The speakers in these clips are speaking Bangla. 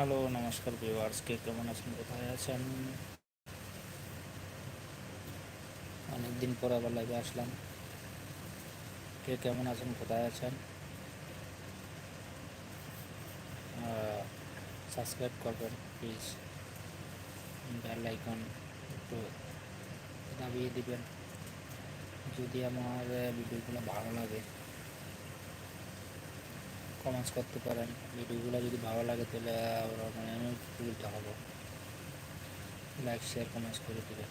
হ্যালো, নমস্কার ভিউয়ার্স কে কেমন আছেন, কোথায় আছেন? অনেকদিন পর আবার লাইভে আসলাম। কে কেমন আছেন, কোথায় আছেন? সাবস্ক্রাইব করবেন প্লিজ বেল আইকন একটু দাবিয়ে দিবেন। যদি আমার ভিডিওগুলো ভালো লাগে কমেন্টস করতে পারেন। ভিডিওগুলো যদি ভালো লাগে, তাহলে আবার মানে আমি উপকৃত হব। লাইক শেয়ার কমেন্টস করে দেবেন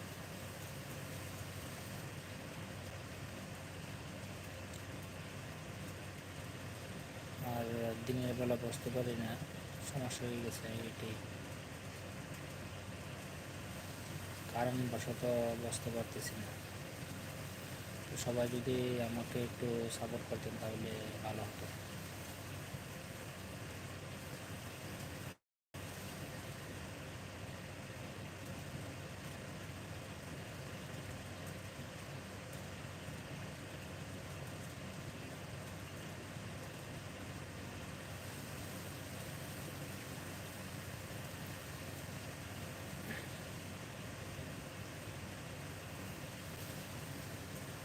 আর দিনের বেলা বসতে পারি না, সমস্যা হয়ে গেছে এটাই কারণ বশত বসতে পারতেছি না। তো সবাই যদি আমাকে একটু সাপোর্ট করতেন, তাহলে ভালো হতো।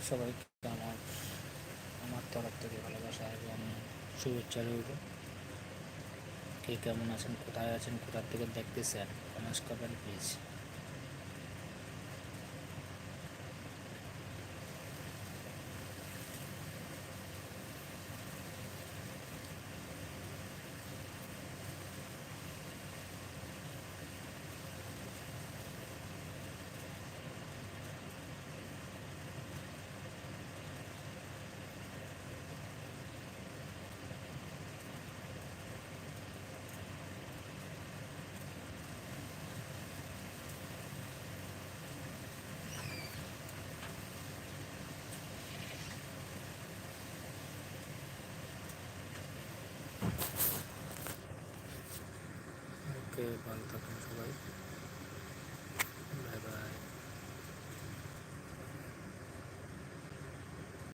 সবাইকে আমার আমার তরফ থেকে ভালোবাসা এবং শুভেচ্ছা রইল। কে কেমন আছেন, কোথায় আছেন, কোথার থেকে দেখতেছেন কমেন্টস করবেন প্লিজ ওকে ভালো থাকুন সবাই। Bye bye.